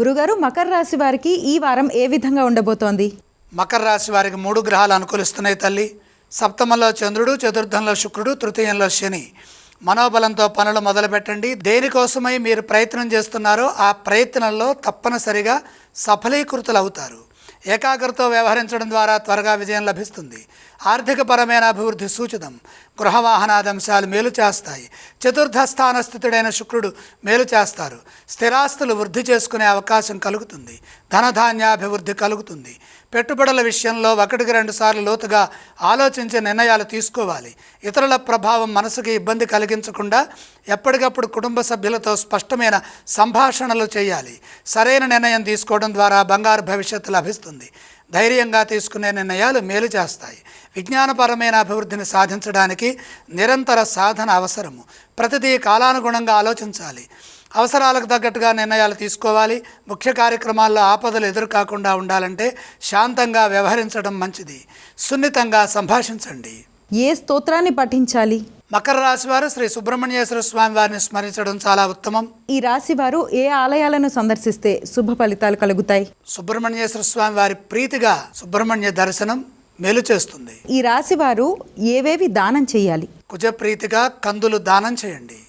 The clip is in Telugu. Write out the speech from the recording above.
గురుగారు మకర రాశి వారికి ఈ వారం ఏ విధంగా ఉండబోతోంది? మకర రాశి వారికి మూడు గ్రహాలు అనుకూలిస్తున్నాయి తల్లి. సప్తమంలో చంద్రుడు చతుర్థంలో శుక్రుడు తృతీయంలో శని. మనోబలంతో పనులు మొదలుపెట్టండి. దేనికోసమై మీరు ప్రయత్నం చేస్తున్నారో ఆ ప్రయత్నంలో తప్పనిసరిగా సఫలీకృతులు అవుతారు ఏకాగ్రతో వ్యవహరించడం ద్వారా త్వరగా విజయం లభిస్తుంది. ఆర్థికపరమైన అభివృద్ధి సూచితం. గృహవాహనాదంశాలు అంశాలు మేలు చేస్తాయి. చతుర్థ స్థాన స్థితుడైన శుక్రుడు మేలు చేస్తారు. స్థిరాస్తులు వృద్ధి చేసుకునే అవకాశం కలుగుతుంది. ధనధాన్యాభివృద్ధి కలుగుతుంది. పెట్టుబడుల విషయంలో ఒకటికి రెండు సార్లు లోతుగా ఆలోచించి నిర్ణయాలు తీసుకోవాలి. ఇతరుల ప్రభావం మనసుకి ఇబ్బంది కలిగించకుండా ఎప్పటికప్పుడు కుటుంబ సభ్యులతో స్పష్టమైన సంభాషణలు చేయాలి. సరైన నిర్ణయం తీసుకోవడం ద్వారా బంగారు భవిష్యత్తు లభిస్తుంది. ధైర్యంగా తీసుకునే నిర్ణయాలు మేలు చేస్తాయి. విజ్ఞానపరమైన అభివృద్ధిని సాధించడానికి నిరంతర సాధన అవసరము. ప్రతిదీ కాలానుగుణంగా ఆలోచించాలి. అవసరాలకు తగ్గట్టుగా నిర్ణయాలు తీసుకోవాలి. ముఖ్య కార్యక్రమాల్లో ఆపదలు ఎదురు కాకుండా ఉండాలంటే శాంతంగా వ్యవహరించడం మంచిది. సున్నితంగా సంభాషించండి. ఏ స్తోత్రాన్ని పఠించాలి? మకర రాశి వారు శ్రీ సుబ్రహ్మణ్యేశ్వర స్వామి వారిని స్మరించడం చాలా ఉత్తమం. ఈ రాశి వారు ఏ ఆలయాలను సందర్శిస్తే శుభ ఫలితాలు కలుగుతాయి? సుబ్రహ్మణ్యేశ్వర స్వామి వారి ప్రీతిగా సుబ్రహ్మణ్య దర్శనం మేలు చేస్తుంది. ఈ రాశి వారు ఏవేవి దానం చేయాలి? కుజ ప్రీతిగా కందులు దానం చేయండి.